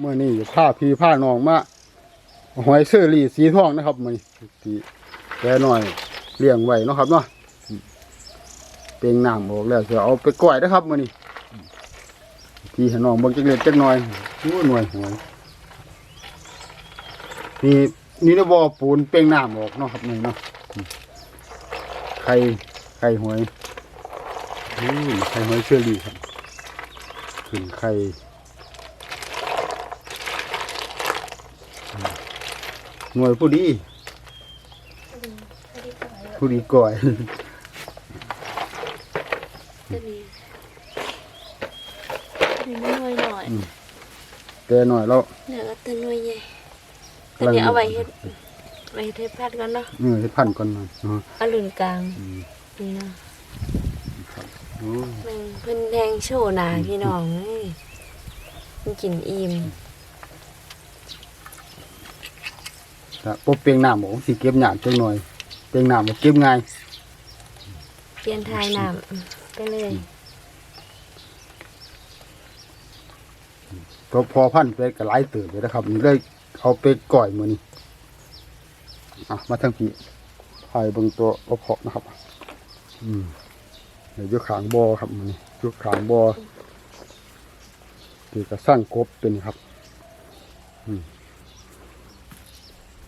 เมื่อนี้ผ้าพีผ้านองมาหอยเชอรี่สีทองนะครับมันที่แกหน่อยเลี้ยงไว้นะครับเนาะเปลงน้ำออกแล้วจะเอาไปก้อยนะครับมื่อนี้ที่หนองบิ่งจักเล็กจักหน่อยนู้หน่วยหวยนี่นี่นะบอปูนเปลงน้ำออกเนาะครับนี่เนาะไข่ไข่หวยนี่ไข่หอยเชอรี่ครับขึ้นไข่ หน่วยผู้ดี ผู้ดีก่อยจะดีนี่หน่วยหน่อยแต่หน่อยแล้วเดี๋ยวก็ตัวหน่วยใหญ่แต่เดี๋ยวเอาไว้เฮ็ดไว้เฮ็ดให้พัดกันเนาะเออให้พันก่อนหน่อยเนาะเอารุ่นกลางอืมนี่เนาะโอ้ยมันเพิ่นแดงโชว์หนาพี่น้องเอ้ยมันกินอิ่ม ถ้าปบเปียงน้ำบอกสิเก็บหยาดจังหน่อยเปียงน้ำบอกเก็บง่ายเปลี่ยนทายน้ำไปเลยพอพอพันไปก็หลายเติบเลยนะครับนี่เลยเอาไปก่อยมือนี้อะมาทั้งพี่พายเบิ่งตัวเอาเพาะนะครับ อืมเดี๋ยวอยกขางบอครับมือนี้อยกขางบอที่กระสร้างกบเป็นครับ อืมนี่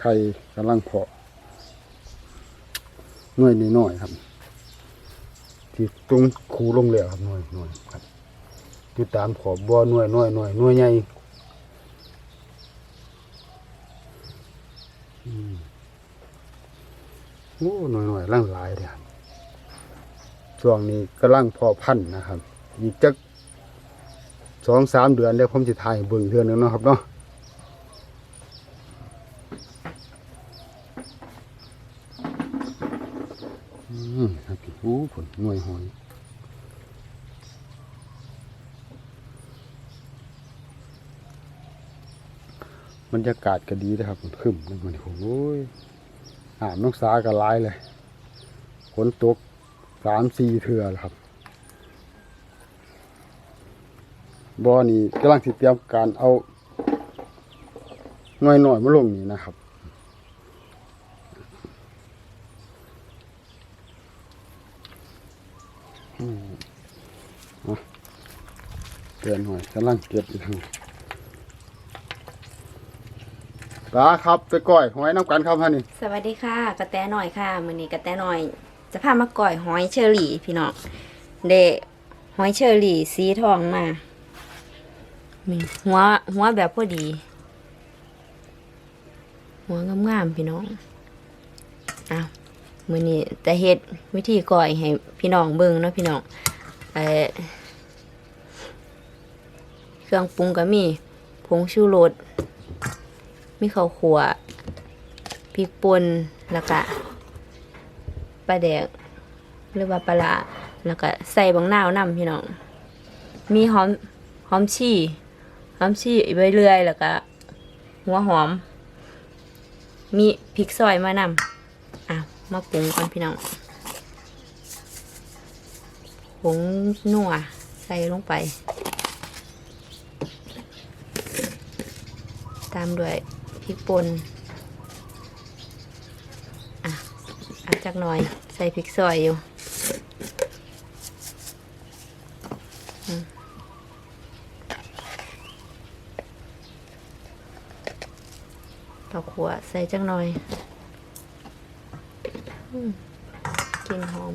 ไข่กำลังเพาะหน่วยน้อยๆครับที่ตรงคูลงเหลวครับหน่วยหน่อยครับอยู่ตามขอบบ่อหน่วยหน้อยหน่อยหน่วยใหญ่โอ้หน่อยหน่อยร่างหลายเลยครับช่วงนี้กำลังพอพันธุ์นะครับ อีกจักสองสามเดือนแล้วผมจะถ่ายให้เบิ่งเดือนหนึงเนาะครับเนาะ อืมครับโอ้ผลหน่วยหอยบรรยากาศก็ดีนะครับมันขึ้นนมันโอ้ยอ่าบน้องสาก็ร้ายเลยฝนตกสามสี่เทือครับบ่อนี่กำลังสิเตรียมการเอาหน่อยหน่อยมาลงนี่นะครับอืมเอา เตือนหน่อยกำลังเก็บอยู่ทางปลาครับไปก้อยหอยน้ำกันครับฮะนี่สวัสดีค่ะ กระแตหน่อยค่ะมือนี้กระแตหน่อย จะพามาก่อยหอยเชอรี่พี่น้องเดะหอยเชอรี่สีทองมามีหัวหัวแบบพอดี หัวงามๆพี่น้องอ้าวมือนี้จะเฮ็ดวิธีก่อยให้พี่น้องเบิ่งเนาะพี่น้องเอ่อ เครื่องปรุงก็มีผงชูรสมีข้าวขัวพริกป่นแล้วก็ปลาแดกหรือว่าปลาร้าแล้วก็ใส่บางหน้าวนำพี่น้อง มีหอมหอมชี่หอมชี่ใบเลื่อยแล้วก็หัวหอม มีพริกซอยมานำอะมาปรุงก่อนพี่น้องผงนัวใส่ลงไป ตามด้วยพริกป่นอะอัดจักหน่อย ใส่พริกซอยอยู่ต้าขัวใส่จักหน่อยอกลินหอม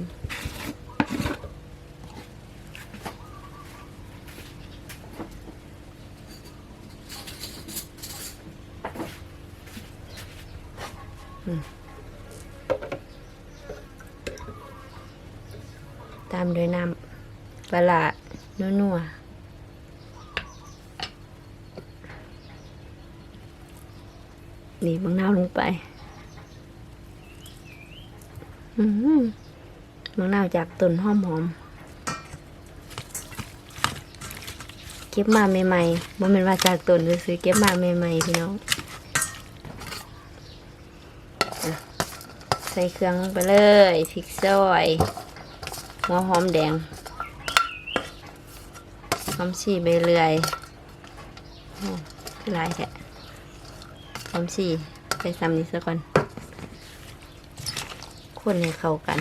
ตามด้วยน้ำปลาร้านัวนี่บางนาวลงไปอืมบางนาวจากต้นหอมหอมเก็บมาใหม่ๆบ่แม่นว่าจากต้นซื้อเก็บมาใหม่ๆพี่น้องใส่เครื่องลงไปเลยพริกซอย หัวหอมแดงหอมชีใบเลื่อยลายแท้พร้อมสี่ใส่ซ้ำนี้ซะก่อนคนให้เข้ากัน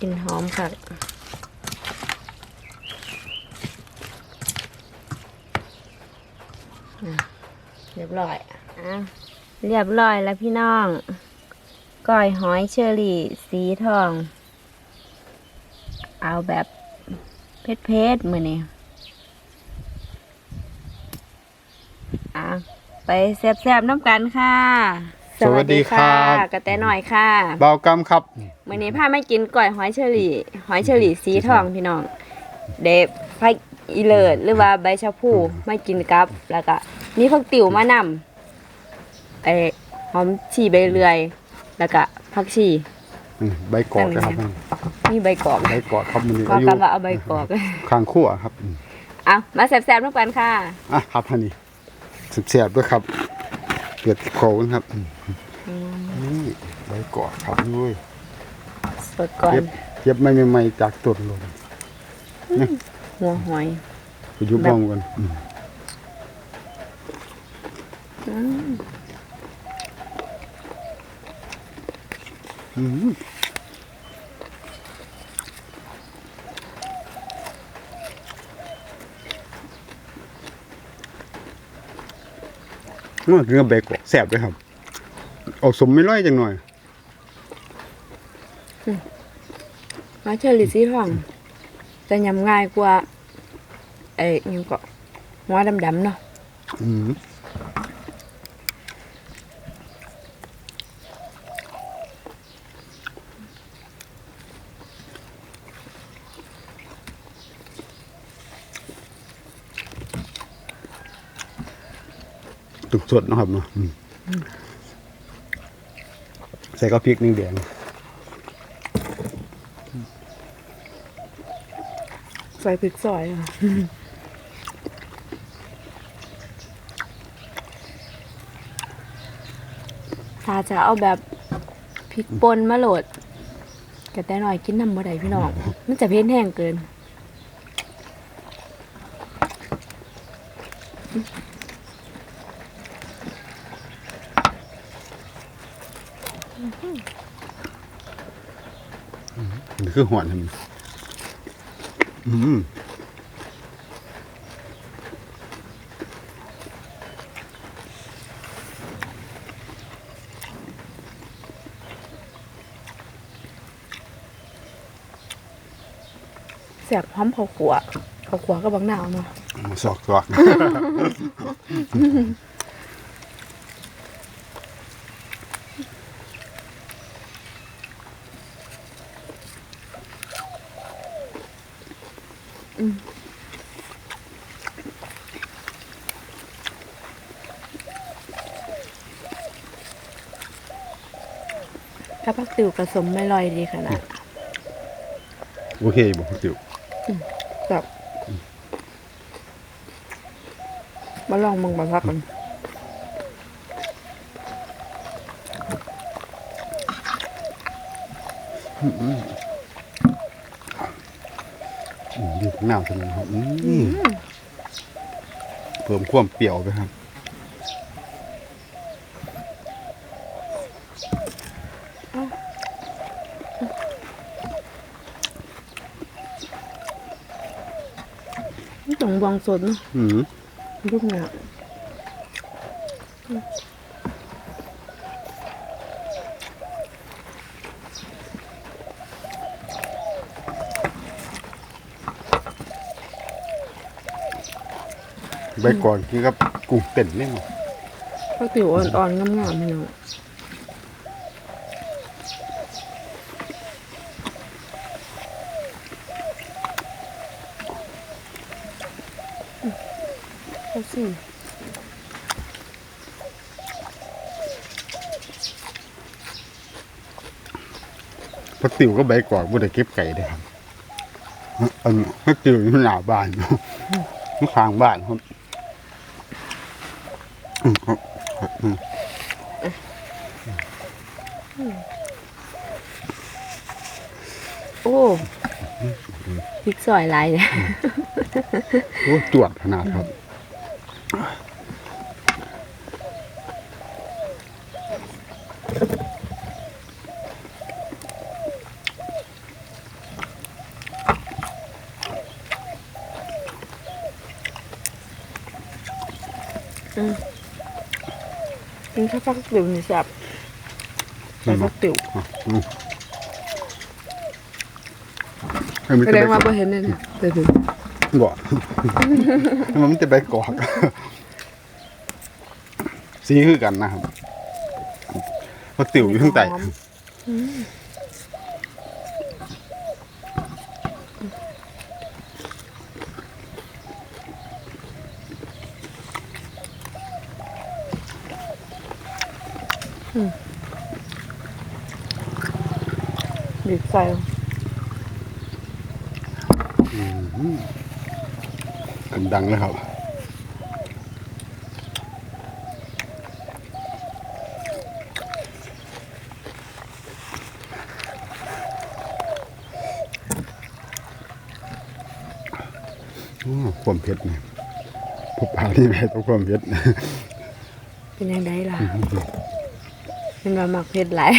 กลิ่นหอมค่ะ เรียบร้อยอะเรียบร้อยแล้วพี่น้องก้อยหอยเชอรี่สีทอง เอาแบบเพชรๆมือนี่อะไปแซ่บๆน้ำกันค่ะสวัสดีครับกระแตหน่อยค่ะเบากำครับมื่อนี้พามากินก้อยหอยเชอรี่ หอยเชอรี่สีทองพี่น้อง เด็บผัก อีเลิศหรือว่าใบชะพูมากินกับ แล้วก็มีผักติ๋วมานำไอหอมชีใบเลื่อย แล้วก็ผักชี อืมใบกอดนะครับมีใบกอกใบกอดครับมันนี่ก็อายุกำว่าเอาใบกอกข้างขั้วครับอืมเอามาแซ่บๆน้ำกันค่ะอะครับฮันนี่สุดเสียบด้วยครับเปียดโคกันครับอืมนี่ใบกอดครับด้วยสดก่อน เก็บเก็บไม่ใหม่ๆจากต้นลง หัวหอยไปอยุบบ้องกันอืมอืมอื้อเนื้อเบกอกแสบด้วยครับเอาสมไม่ร้อยจังหน่อยหอยเชอรี่สีทอง จะยำง่ายกว่าไอ้อิหยังก็หัวดำๆเนาะ อืมตุกสดเนาะครับเนาะอืม ใส่กระพริกนิ่งแดงใส่พริกซอยอะถ้าจะเอาแบบพริกป่นมาโหลดกระแต่หน่อยกินน้ำบ่ได้พี่น้อง มันจะเผ็ดแห้งเกิน นี่คือหอนครับ อืมแสบพร้อมข้าวขัวข้าวขัวก็บักหนาวเนาะ สอกสอก พักติวผสมไม่ลอยดีขนาดโอเคบอกคุณติวแบบมาลองมึงมาพักกันอืมอยู่ข้างหน้าเท่านั้นครับอืมเพิ่มความเปรี้ยวไปครับ นี่ต้ องบวงสดเนาะอืมลูกเนี่ยใบก่อนกินกับกุ้งเต้นนี่เนาะพักติวอ่อนๆงามๆพี่น้อ เขาสิพักติวก็ใบก่อนบ่ได้เก็บไก่ได้ครับอันพักติวอยู่หน้าบ้านเนาะอยู่ข้างบ้านครับอืมครับอืมโอ้พริกซอยหลายเลยโอ้จวดขนาดครับ กินข้าวฟักติ๋วนี่แซ่บใส่ฟักติ๋วอืมให้มันแสจะดไปงว่าบ่เห็นเลยเนี่ยเดี๋ยวดูบอกมันจะไปกอกสีคือกันนะครับมันติ๋วอยู่ข้างใต้ หอมอืม บีบใส่กันดังเลยครับโอ้ความเผ็ดเนี่ยพบปลาที่ไหนต้องความเผ็ดเป็นยังไงล่ะ เป็นว่ามักเผ็ดหลาย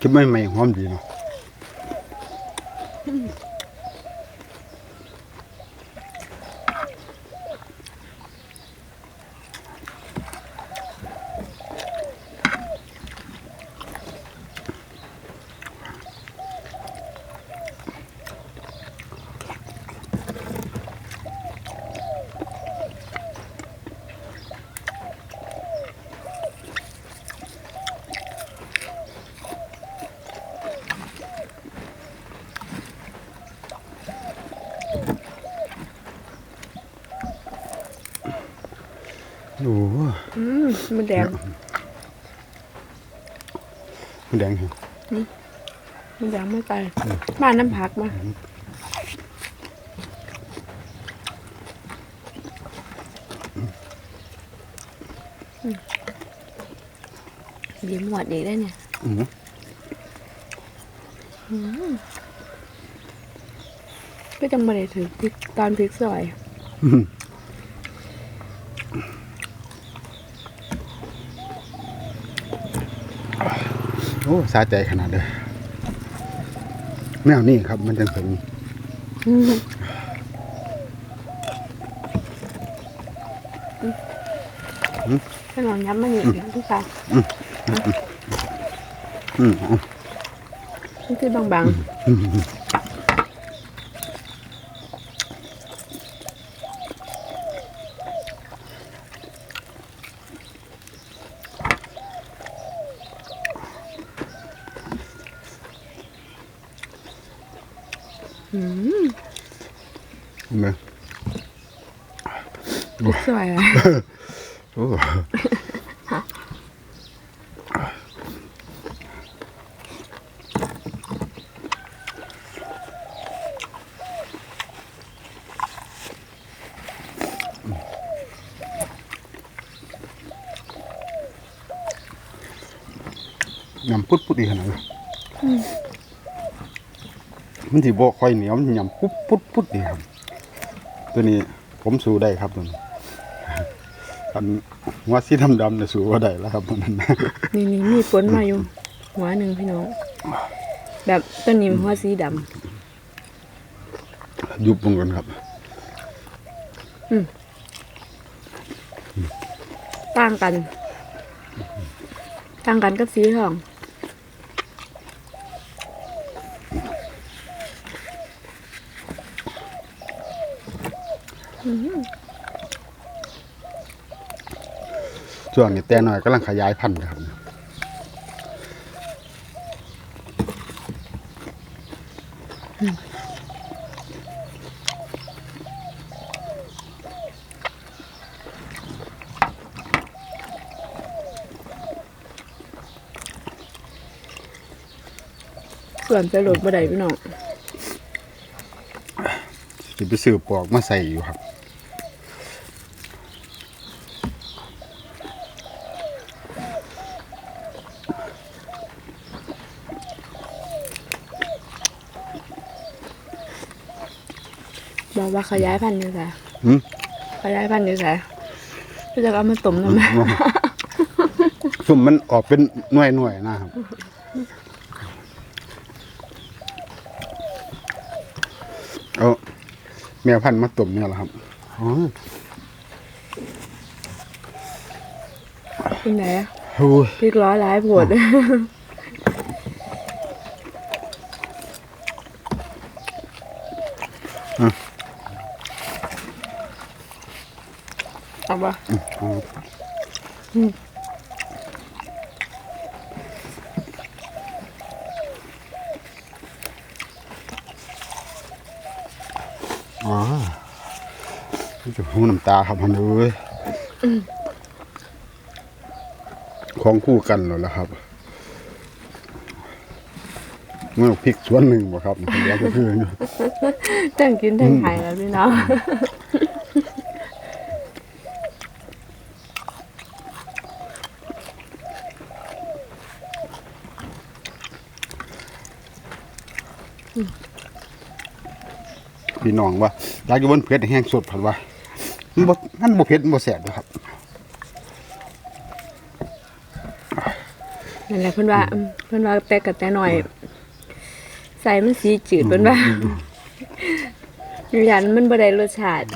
คิดไม่ไม่หอมดีเนาะ โอ้โหอืมมันแดง มันแดงเหรอมันแดงไม่ไปบ้านน้ำผักมาอืมยิ้มหวดอีกได้เนี่ยอืมก็จังมาได้ถือพริกตอนพริกซอย โอ้สาใจขนาดเลยแนวนี้ครับมันจังถึงให้ลองย้ำมานี่ทุกค่ะอืมเอานี่คือบางๆอืม เห็นไหม พริกซอยอะ โอ้ ยำพุดพุดดีขนาดนั้นมันถือบ่ค่อยเหนียวมันยำปุ๊บปุ๊บปุ๊บดีครับ ตัวนี้ผมสู้ได้ครับตัวนี้อันหัว่าสีดำดำๆเนี่ยสู้ว่าได้แล้วครับตัวนั้นนะนี่นี่มีฝนมาอยู่หัวหนึ่งพี่น้องแบบต้นนี้หัวสีดยุบลงกันครับำต่างกันต่างกันกับสีทอง ช่วงนี้แต่น้อยกำลังขยายพันธุ์ครับส่วนไปโหลดบ่ได้พี่น้องจะไปซื้อปอกมาใส่อยู่ครับ บอกว่าขยายพันธุ์อยู่ไสหืม ขยายพันธุ์อยู่ไสก็จะเอามาต้มน้ำมันสุ่มมันออกเป็นหน่วยหน่วยๆนะครับ เอาแมวพันธุ์มาตุ่มเนี่ยเหรอครับอ๋อเป็นไหนอะโอ้ย พริกร้อยหลายโผด เอาปะอ๋อนี่จะหูน้ำตาครับมันเลยของคู่กันแล้วล่ะครับเมื่อพริกส่วนหนึ่งบ่ครับนี่เดี๋ยวจะคือทั้งกินทั้งหายแล้วพี่น้อง พี่น้องว่าอยากจะบนเผ็ดให้แห้งสดผัดว่ามันบ่งั้นบ่เผ็ดมันบ่แสบเด้อครับนั่นแหละเพิ่นว่าอืมเพิ่นว่าแต่กับแต่หน่อย ใส่มันสีจืดเพิ่นว่าอยู่ยันมันบ่ได้รสชาติ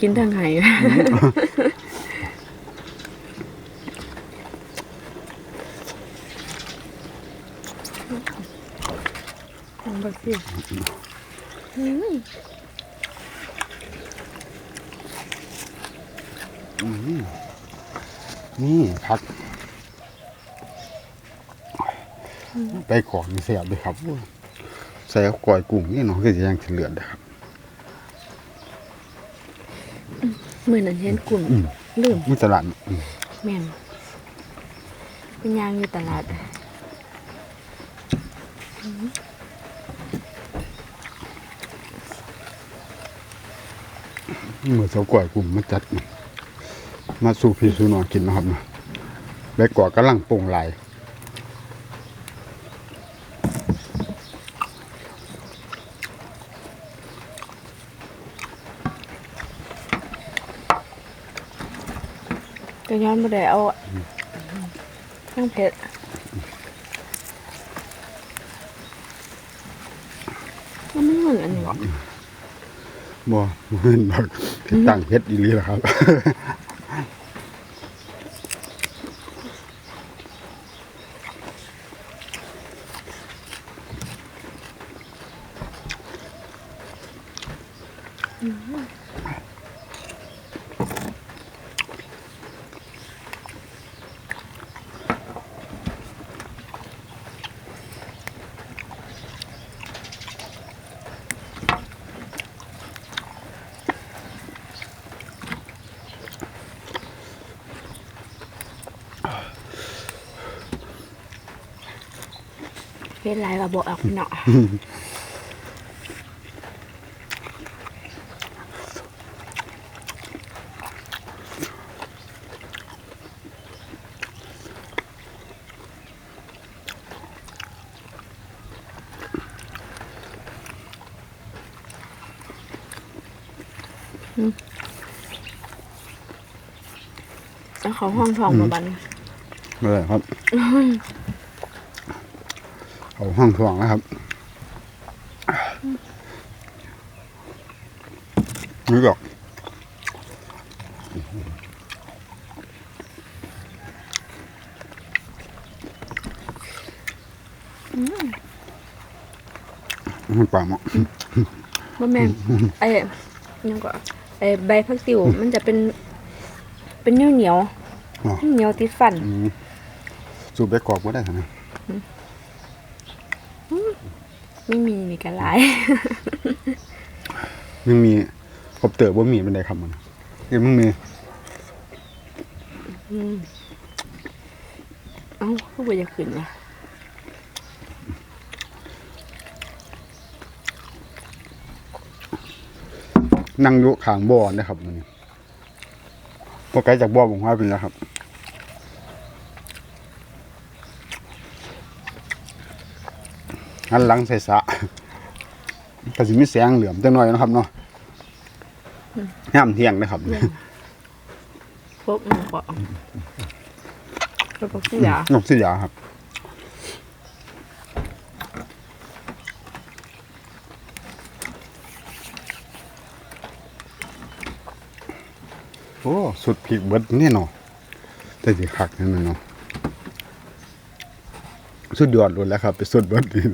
กินทั้งหายลองบักสินี่ผัก ไปของนี่แสบเลยครับใส่กับก้อยกุ้งนี่เนาะก็จะยังสิเหลือดนะครับ มื้อนั้นเห็นกลุ่มลืมมีตลาดอืมแม่นเป็นยางอยู่ตลาดเหมือนเสาก้อยกุ้งมาจัดนี่มาสู่พี่สู่น้องกินนะครับนะไปกว่ากำลังโป่งไหล ยก็ย้อนบ่ได้เอาทั้งเผ็ดมันไม่เหมือนอันนี้หรอบ่เห็นบักตั้งเผ็ดอีหลีล่ะครับอื เผ็ดหลายก็บ่ออกเนาะแล้วเขาห้องทองมาบันเลยครับ เอาห้องถ่วงนะครับนี่ก็มันปลาหมอบ่แม่นไอ้ยังก็ไอ้ใบผักติ๋วมันจะเป็นเป็นเหนียวเหนียวเหนียวติดฟันสูบไปกรอกก็ได้ครับนะ ไม่มีมีกันหลายยังมีครบเต๋อบ่มีเป็นไดครับมันยังมึงมีเอ้าคือบ่อยากขึ้นว่ะนั่งอยู่ข้างบ่อนะครับมันบ่ไกลจากบ่อผมว่าเป็นแล้วครับ อันหลังใส่สระก็สิมีแสงเหลือมจังหน่อยนะครับเนาะย่ามเที่ยงนะครับพวกมันก็แล้วก็ขี้ยานกสยาครับโอ้ สุดพีกเบิดแน่นอนแต่สิคักนั่นน่ะเนาะ สุดยอดเลยแหล้วครับ ไปสุดเบิดนี่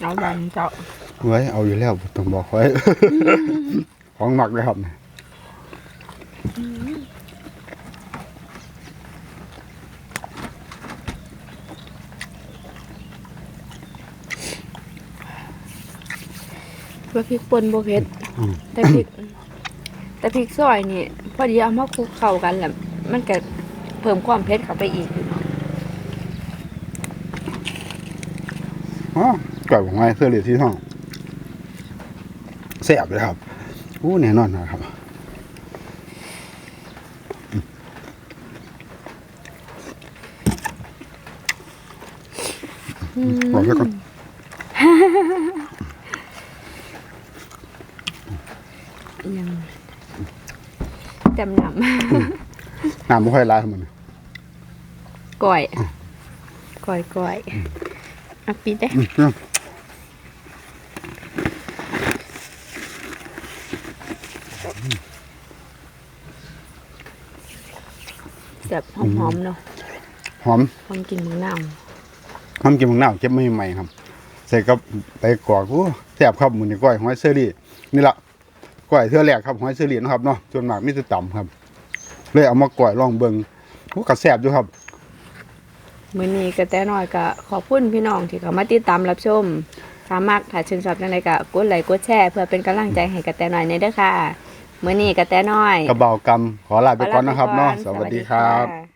เอาดันเจ้าไว้เอาอยู่แล้วบ่ต้องบอกไว้ ของหมักเลยครับ เพื่อพริกป่นบ่เผ็ดแต่พริก แต่พริกซอยนี่พอดีเอามาคลุกเข้ากันแล้วมันก็เพิ่มความเผ็ดเข้าไปอีก อ๋อก่อยของไว้เพื่อเรียนที่ห้องแซ่บเลยครับอู้แน่นอนนะครับบอกแล้วก็ ยังจำน น้ำไม่ค่อยร้ายครับมันำก่อยก่อยก่อยอะปิดเด้อืมเนี่ยแบบหอมๆเนาะหอมหอมกลินมะนาวหอมกินมังนาวเก็บไม่ใหม่ครับใส่กับไปกรอกโอ้แซ่บครับมือนี่ก้อยหอยเซอรี่นี่ละก้อยเทื่อแรกครับหอยเซอรี่นะครับเนาะส่วนมากมีแต่ต่ำครับ เลยเอามาก้อยลองเบิ่งโอ้กระแซ่บอยู่ครับ มื้อนี้ก็แต่น้อยก็ขอบคุณพี่น้องที่เข้ามาติดตามรับชมถ้ามักถ้าชื่นชอบจังไดก็กดไลค์กดแชร์เพื่อเป็นกำลังใจให้กระแตน้อยในเด้อค่ะมื้อนี้กระแตน้อยกระเบากรรมขอลาไปก่อนนะครับเนาะขอสลาไปก่อนวัสดีครับสวัสดีค่ะ